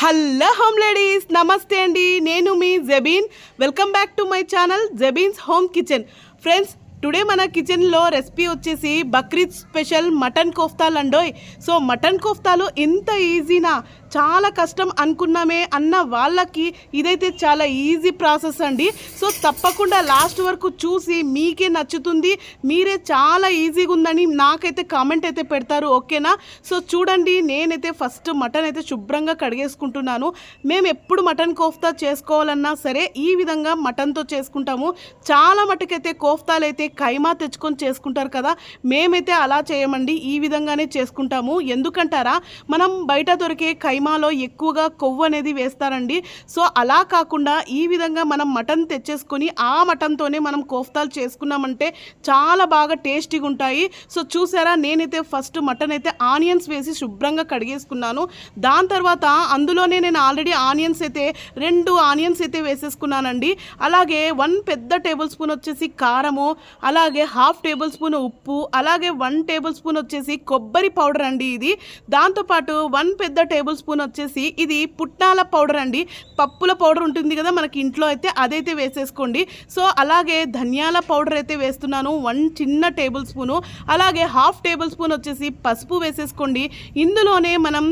Hello home ladies నమస్తే అండి. నేను మీ Jebeen. Welcome back to my channel Jebeen's home kitchen. Friends today మన కిచెన్లో రెసిపీ వచ్చేసి బక్రీద్ స్పెషల్ మటన్ కోఫ్తాలు అండోయ్ సో మటన్ కోఫ్తాలు ఇంత ఈజీనా? చాలా కష్టం అనుకున్నామే అన్న వాళ్ళకి ఇదైతే చాలా ఈజీ ప్రాసెస్ అండి. సో తప్పకుండా లాస్ట్ వరకు చూసి మీకే నచ్చుతుంది. మీరే చాలా ఈజీగా ఉందని నాకైతే కామెంట్ అయితే పెడతారు ఓకేనా? సో చూడండి నేనైతే ఫస్ట్ మటన్ అయితే శుభ్రంగా కడిగేసుకుంటున్నాను. మేము ఎప్పుడు మటన్ కోఫ్తా చేసుకోవాలన్నా సరే ఈ విధంగా మటన్తో చేసుకుంటాము. చాలా మటుకైతే కోఫ్తాలు అయితే కైమా తెచ్చుకొని చేసుకుంటారు కదా మేమైతే అలా చేయమండి ఈ విధంగానే చేసుకుంటాము. ఎందుకంటారా మనం బయట దొరికే కైమాలో ఎక్కువగా కొవ్వు అనేది వేస్తారండి. సో అలా కాకుండా ఈ విధంగా మనం మటన్ తెచ్చేసుకొని ఆ మటన్తోనే మనం కోఫ్తాలు చేసుకున్నామంటే చాలా బాగా టేస్టీగా ఉంటాయి. సో చూసారా నేనైతే ఫస్ట్ మటన్ అయితే ఆనియన్స్ వేసి శుభ్రంగా కడిగేసుకున్నాను. దాని తర్వాత అందులోనే నేను ఆల్రెడీ ఆనియన్స్ అయితే రెండు ఆనియన్స్ అయితే వేసేసుకున్నానండి. అలాగే వన్ పెద్ద టేబుల్ స్పూన్ వచ్చేసి కారము అలాగే హాఫ్ టేబుల్ స్పూన్ ఉప్పు అలాగే వన్ టేబుల్ స్పూన్ వచ్చేసి కొబ్బరి పౌడర్ అండి ఇది. దాంతోపాటు వన్ పెద్ద టేబుల్ స్పూన్ వచ్చేసి ఇది పుట్నాల పౌడర్ అండి. పప్పుల పౌడర్ ఉంటుంది కదా మనకి ఇంట్లో అయితే అదైతే వేసేసుకోండి. సో అలాగే ధనియాల పౌడర్ అయితే వేస్తున్నాను వన్ చిన్న టేబుల్ స్పూను. అలాగే హాఫ్ టేబుల్ స్పూన్ వచ్చేసి పసుపు వేసేసుకోండి. ఇందులోనే మనం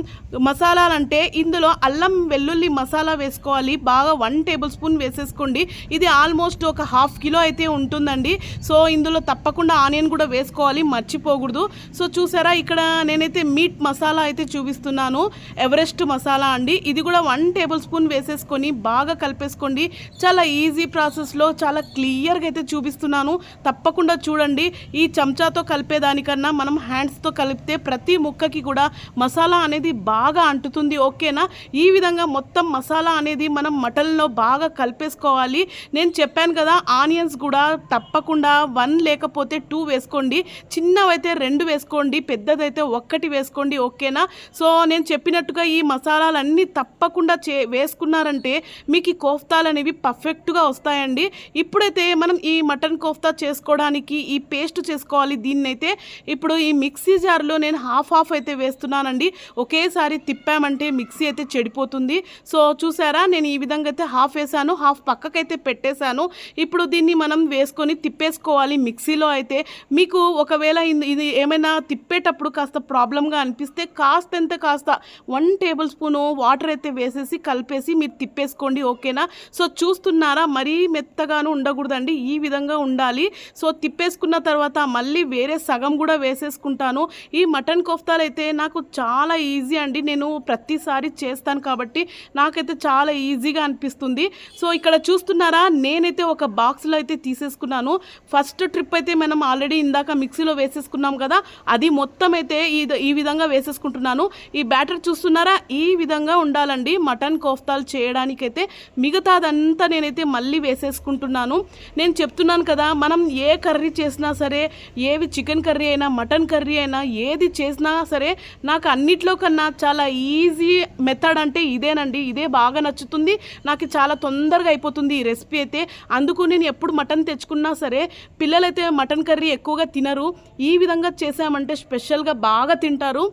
మసాలాలంటే ఇందులో అల్లం వెల్లుల్లి మసాలా వేసుకోవాలి. బాగా వన్ టేబుల్ స్పూన్ వేసేసుకోండి. ఇది ఆల్మోస్ట్ ఒక హాఫ్ కిలో అయితే ఉంటుందండి. సో సో ఇందులో తప్పకుండా ఆనియన్ కూడా వేసుకోవాలి మర్చిపోకూడదు. సో చూసారా ఇక్కడ నేనైతే మీట్ మసాలా అయితే చూపిస్తున్నాను. ఎవరెస్ట్ మసాలా అండి. ఇది కూడా వన్ టేబుల్ స్పూన్ వేసేసుకొని బాగా కలిపేసుకోండి. చాలా ఈజీ ప్రాసెస్లో చాలా క్లియర్గా అయితే చూపిస్తున్నాను. తప్పకుండా చూడండి. ఈ చెంచాతో కలిపేదానికన్నా మనం హ్యాండ్స్తో కలిపితే ప్రతి ముక్కకి కూడా మసాలా అనేది బాగా అంటుతుంది ఓకేనా? ఈ విధంగా మొత్తం మసాలా అనేది మనం మటన్లో బాగా కలిపేసుకోవాలి. నేను చెప్పాను కదా ఆనియన్స్ కూడా తప్పకుండా వన్ లేకపోతే టూ వేసుకోండి చిన్నవైతే రెండు వేసుకోండి పెద్దదైతే ఒక్కటి వేసుకోండి ఓకేనా? సో నేను చెప్పినట్టుగా ఈ మసాలాలన్నీ తప్పకుండా చే వేసుకున్నారంటే మీకు ఈ కోఫ్తాలు అనేవి పర్ఫెక్ట్గా వస్తాయండి. ఇప్పుడైతే మనం ఈ మటన్ కోఫ్తా చేసుకోవడానికి ఈ పేస్ట్ చేసుకోవాలి దీన్నైతే. ఇప్పుడు ఈ మిక్సీ జార్లో నేను హాఫ్ హాఫ్ అయితే వేస్తున్నానండి. ఒకేసారి తిప్పామంటే మిక్సీ అయితే చెడిపోతుంది. సో చూసారా? నేను ఈ విధంగా అయితే హాఫ్ వేసాను హాఫ్ పక్కకైతే పెట్టేశాను. ఇప్పుడు దీన్ని మనం వేసుకొని తిప్పేసుకోవాలి. మిక్సీలో అయితే మీకు ఒకవేళ ఇది- ఇది ఏమైనా తిప్పేటప్పుడు కాస్త ప్రాబ్లంగా అనిపిస్తే కాస్త ఎంత కాస్త వన్ టేబుల్ స్పూను వాటర్ అయితే వేసేసి కలిపేసి మీరు తిప్పేసుకోండి. ఓకేనా? సో చూస్తున్నారా? మరీ మెత్తగాను ఉండకూడదండి. ఈ విధంగా ఉండాలి. సో తిప్పేసుకున్న తర్వాత మళ్ళీ వేరే సగం కూడా వేసేసుకుంటాను. ఈ మటన్ కోఫ్తాలు అయితే నాకు చాలా ఈజీ అండి. నేను ప్రతిసారి చేస్తాను కాబట్టి నాకైతే చాలా ఈజీగా అనిపిస్తుంది. సో ఇక్కడ చూస్తున్నారా? నేనైతే ఒక బాక్స్లో అయితే తీసేసుకున్నాను. ఫస్ట్ ఫస్ట్ ట్రిప్ అయితే మనం ఆల్రెడీ ఇందాక మిక్సీలో వేసేసుకున్నాం కదా అది మొత్తం అయితే ఈ ఈ విధంగా వేసేసుకుంటున్నాను. ఈ బ్యాటర్ చూస్తున్నారా? ఈ విధంగా ఉండాలండి. మటన్ కోఫ్తాలు చేయడానికైతే మిగతాదంతా నేనైతే మళ్ళీ వేసేసుకుంటున్నాను. నేను చెప్తున్నాను కదా మనం ఏ కర్రీ చేసినా సరే ఏవి చికెన్ కర్రీ అయినా మటన్ కర్రీ అయినా ఏది చేసినా సరే నాకు అన్నిట్లో కన్నా చాలా ఈజీ మెథడ్ అంటే ఇదేనండి. ఇదే బాగా నచ్చుతుంది. నాకు చాలా తొందరగా అయిపోతుంది ఈ రెసిపీ అయితే. అందుకు నేను ఎప్పుడు మటన్ తెచ్చుకున్నా సరే పిల్లలైతే మటన్ కర్రీ ఎక్కువగా తినరు. ఈ విధంగా చేసామంటే స్పెషల్గా బాగా తింటారు.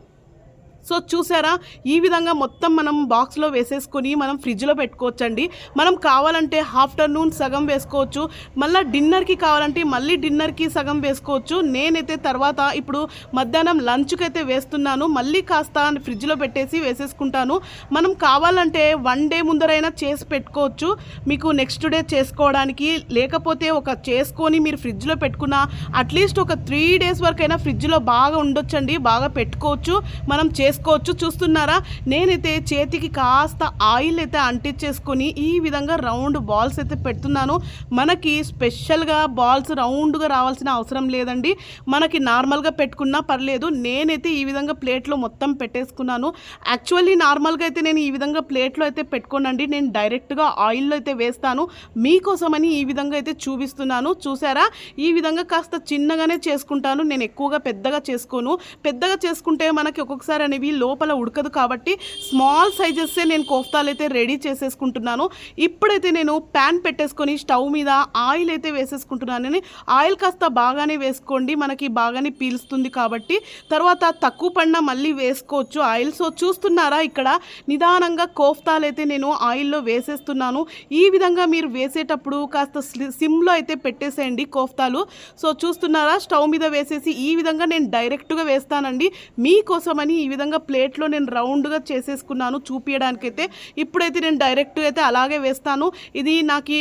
సో చూసారా? ఈ విధంగా మొత్తం మనం బాక్స్లో వేసేసుకొని మనం ఫ్రిడ్జ్లో పెట్టుకోవచ్చండి. మనం కావాలంటే ఆఫ్టర్నూన్ సగం వేసుకోవచ్చు. మళ్ళీ డిన్నర్కి కావాలంటే మళ్ళీ డిన్నర్కి సగం వేసుకోవచ్చు. నేనైతే తర్వాత ఇప్పుడు మధ్యాహ్నం లంచ్కి అయితే వేస్తున్నాను. మళ్ళీ కాస్త ఫ్రిడ్జ్లో పెట్టేసి వేసేసుకుంటాను. మనం కావాలంటే వన్ డే ముందరైనా చేసి పెట్టుకోవచ్చు. మీకు నెక్స్ట్ డే చేసుకోవడానికి లేకపోతే ఒక చేసుకొని మీరు ఫ్రిడ్జ్లో పెట్టుకున్న అట్లీస్ట్ ఒక త్రీ డేస్ వరకైనా ఫ్రిడ్జ్లో బాగా ఉండొచ్చండి. బాగా పెట్టుకోవచ్చు. మనం చేసుకోవచ్చు చూస్తున్నారా? నేనైతే చేతికి కాస్త ఆయిల్ అయితే అంటించేసుకొని ఈ విధంగా రౌండ్ బాల్స్ అయితే పెడుతున్నాను. మనకి స్పెషల్గా బాల్స్ రౌండ్గా రావాల్సిన అవసరం లేదండి. మనకి నార్మల్గా పెట్టుకున్నా పర్లేదు. నేనైతే ఈ విధంగా ప్లేట్లో మొత్తం పెట్టేసుకున్నాను. యాక్చువల్లీ నార్మల్గా అయితే నేను ఈ విధంగా ప్లేట్లో అయితే పెట్టుకోనండి. నేను డైరెక్ట్గా ఆయిల్లో అయితే వేస్తాను. మీకోసమని ఈ విధంగా అయితే చూపిస్తున్నాను. చూసారా? ఈ విధంగా కాస్త చిన్నగానే చేసుకుంటాను. నేను ఎక్కువగా పెద్దగా చేసుకోను. పెద్దగా చేసుకుంటే మనకి ఒక్కొక్కసారి అనేవి అనేవి లోపల ఉడకదు కాబట్టి స్మాల్ సైజెస్సే నేను కోఫ్తాలు అయితే రెడీ చేసేసుకుంటున్నాను. ఇప్పుడైతే నేను ప్యాన్ పెట్టేసుకొని స్టవ్ మీద ఆయిల్ అయితే వేసేసుకుంటున్నానని ఆయిల్ కాస్త బాగానే వేసుకోండి. మనకి బాగానే పీలుస్తుంది కాబట్టి. తర్వాత తక్కువ పడినా మళ్ళీ వేసుకోవచ్చు. ఆయిల్ సో చూస్తున్నారా ఇక్కడ? నిదానంగా కోఫ్తాలు అయితే నేను ఆయిల్లో వేసేస్తున్నాను. ఈ విధంగా మీరు వేసేటప్పుడు కాస్త స్లి- సిమ్లో అయితే పెట్టేసేయండి కోఫ్తాలు. సో చూస్తున్నారా? స్టవ్ మీద వేసేసి ఈ విధంగా నేను డైరెక్ట్గా వేస్తానండి. మీకోసమని ఈ విధంగా ప్లేట్లో నేను రౌండ్గా చేసేసుకున్నాను చూపించడానికైతే ఇప్పుడైతే నేను డైరెక్ట్ అయితే అలాగే వేస్తాను. ఇది నాకు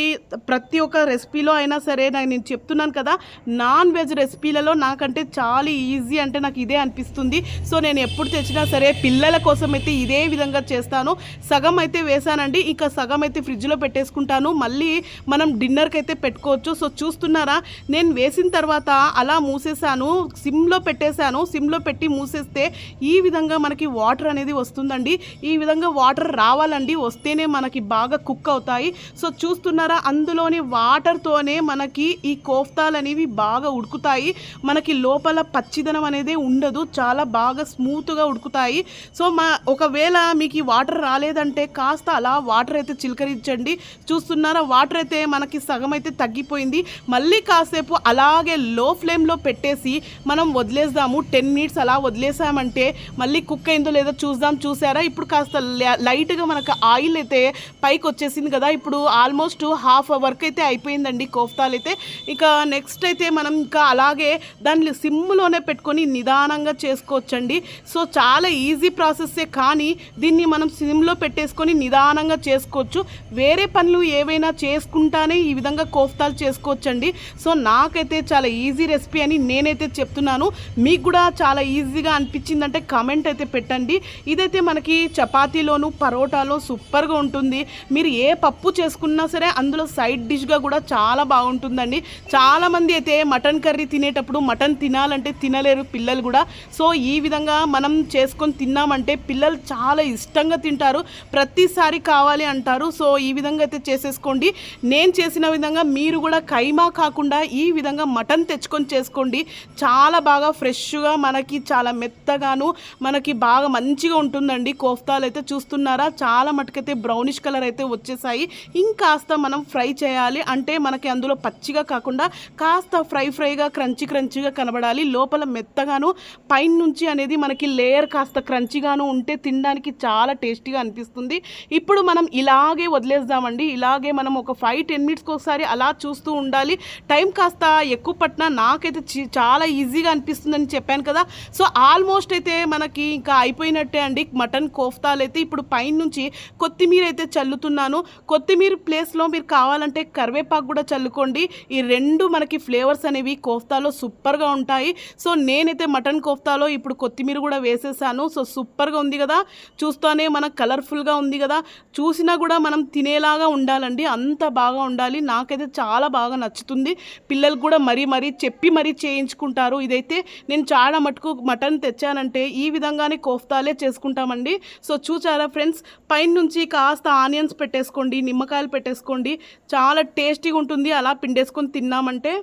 ప్రతి ఒక్క రెసిపీలో అయినా సరే నాకు నేను చెప్తున్నాను కదా నాన్ వెజ్ రెసిపీలలో నాకంటే చాలా ఈజీ అంటే నాకు ఇదే అనిపిస్తుంది. సో నేను ఎప్పుడు తెచ్చినా సరే పిల్లల కోసం అయితే ఇదే విధంగా చేస్తాను. సగం అయితే వేసానండి. ఇంకా సగం అయితే ఫ్రిడ్జ్లో పెట్టేసుకుంటాను. మళ్ళీ మనం డిన్నర్కి అయితే పెట్టుకోవచ్చు. సో చూస్తున్నారా నేను వేసిన తర్వాత అలా మూసేసాను. సిమ్లో పెట్టేశాను. సిమ్లో పెట్టి మూసేస్తే ఈ విధంగా మనకి వాటర్ అనేది వస్తుందండి. ఈ విధంగా వాటర్ రావాలండి. వస్తేనే మనకి బాగా కుక్ అవుతాయి. సో చూస్తున్నారా? అందులోని వాటర్తోనే మనకి ఈ కోఫ్తాలు అనేవి బాగా ఉడుకుతాయి. మనకి లోపల పచ్చిదనం అనేది ఉండదు. చాలా బాగా స్మూత్గా ఉడుకుతాయి. సో మా ఒకవేళ మీకు ఈ వాటర్ రాలేదంటే కాస్త అలా వాటర్ అయితే చిలకరించండి. చూస్తున్నారా? వాటర్ అయితే మనకి సగం అయితే తగ్గిపోయింది. మళ్ళీ కాసేపు అలాగే లో ఫ్లేమ్లో పెట్టేసి మనం వదిలేద్దాము. టెన్ మినిట్స్ అలా వదిలేసామంటే మళ్ళీ కుక్ అయిందో లేదో చూద్దాం చూసారా? ఇప్పుడు కాస్త లై- లైట్గా మనకు ఆయిల్ అయితే పైకి వచ్చేసింది కదా ఇప్పుడు ఆల్మోస్ట్ హాఫ్ అవర్కి అయితే అయిపోయిందండి కోఫ్తాలు అయితే ఇక నెక్స్ట్ అయితే మనం ఇంకా అలాగే దాన్ని సిమ్లోనే పెట్టుకొని నిదానంగా చేసుకోవచ్చండి. సో చాలా ఈజీ ప్రాసెస్సే కానీ దీన్ని మనం సిమ్లో పెట్టేసుకొని నిదానంగా చేసుకోవచ్చు. వేరే పనులు ఏవైనా చేసుకుంటానే ఈ విధంగా కోఫ్తాలు చేసుకోవచ్చండి. సో నాకైతే చాలా ఈజీ రెసిపీ అని నేనైతే చెప్తున్నాను. మీకు కూడా చాలా ఈజీగా అనిపించిందంటే కమెంట్ అయితే పెట్టండి. ఇదైతే మనకి చపాతీలోను పరోటాలో సూపర్గా ఉంటుంది. మీరు ఏ పప్పు చేసుకున్నా సరే అందులో సైడ్ డిష్గా కూడా చాలా బాగుంటుందండి. చాలామంది అయితే మటన్ కర్రీ తినేటప్పుడు మటన్ తినాలంటే తినలేరు పిల్లలు కూడా. సో ఈ విధంగా మనం చేసుకొని తిన్నామంటే పిల్లలు చాలా ఇష్టంగా తింటారు. ప్రతిసారి కావాలి అంటారు. సో ఈ విధంగా అయితే చేసేసుకోండి. నేను చేసిన విధంగా మీరు కూడా కైమా కాకుండా ఈ విధంగా మటన్ తెచ్చుకొని చేసుకోండి. చాలా బాగా ఫ్రెష్గా మనకి చాలా మెత్తగాను మనకి బాగా మంచిగా ఉంటుందండి. కోఫ్తాలు అయితే చూస్తున్నారా? చాలా మటుకైతే బ్రౌనిష్ కలర్ అయితే వచ్చేసాయి. ఇంకాస్త మనం ఫ్రై చేయాలి. అంటే మనకి అందులో పచ్చిగా కాకుండా కాస్త ఫ్రై ఫ్రైగా క్రంచి క్రంచిగా కనబడాలి. లోపల మెత్తగాను పైన నుంచి అనేది మనకి లేయర్ కాస్త క్రంచిగాను ఉంటే తినడానికి చాలా టేస్టీగా అనిపిస్తుంది. ఇప్పుడు మనం ఇలాగే వదిలేద్దామండి. ఇలాగే మనం ఒక ఫైవ్ టెన్ మినిట్స్కి ఒకసారి అలా చూస్తూ ఉండాలి. టైం కాస్త ఎక్కువ పట్టినా నాకైతే చి- చాలా ఈజీగా అనిపిస్తుందని చెప్పాను కదా. సో ఆల్మోస్ట్ అయితే మనకి ఇంకా అయిపోయినట్టే అండి. మటన్ కోఫ్తాలు అయితే ఇప్పుడు పైన నుంచి కొత్తిమీర అయితే చల్లుతున్నాను. కొత్తిమీర ప్లేస్లో మీరు కావాలంటే కరివేపాకు కూడా చల్లుకోండి. ఈ రెండు మనకి ఫ్లేవర్స్ అనేవి కోఫ్తాలో సూపర్గా ఉంటాయి. సో నేనైతే మటన్ కోఫ్తాలో ఇప్పుడు కొత్తిమీర కూడా వేసేసాను. సో సూపర్గా ఉంది కదా. చూస్తూనే మనకు కలర్ఫుల్గా ఉంది కదా. చూసినా కూడా మనం తినేలాగా ఉండాలండి. అంత బాగా ఉండాలి. నాకైతే చాలా బాగా నచ్చుతుంది. పిల్లలు కూడా మరీ మరీ చెప్పి మరీ చేయించుకుంటారు. ఇదైతే నేను చాలా మటుకు మటన్ తెచ్చానంటే ఈ విధంగా విధంగానే కోఫ్తాలే చేసుకుంటామండి. సో చూచారా ఫ్రెండ్స్? పైన నుంచి కాస్త ఆనియన్స్ పెట్టేసుకోండి నిమ్మకాయలు పెట్టేసుకోండి. చాలా టేస్టీగా ఉంటుంది. అలా పిండేసుకొని తిన్నామంటే.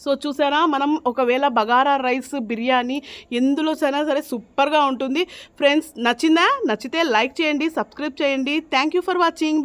సో చూసారా? మనం ఒకవేళ బగారా రైస్ బిర్యానీ ఎందులో సైనా సరే సూపర్గా ఉంటుంది. ఫ్రెండ్స్ నచ్చిందా? నచ్చితే లైక్ చేయండి సబ్స్క్రైబ్ చేయండి. Thank you for watching.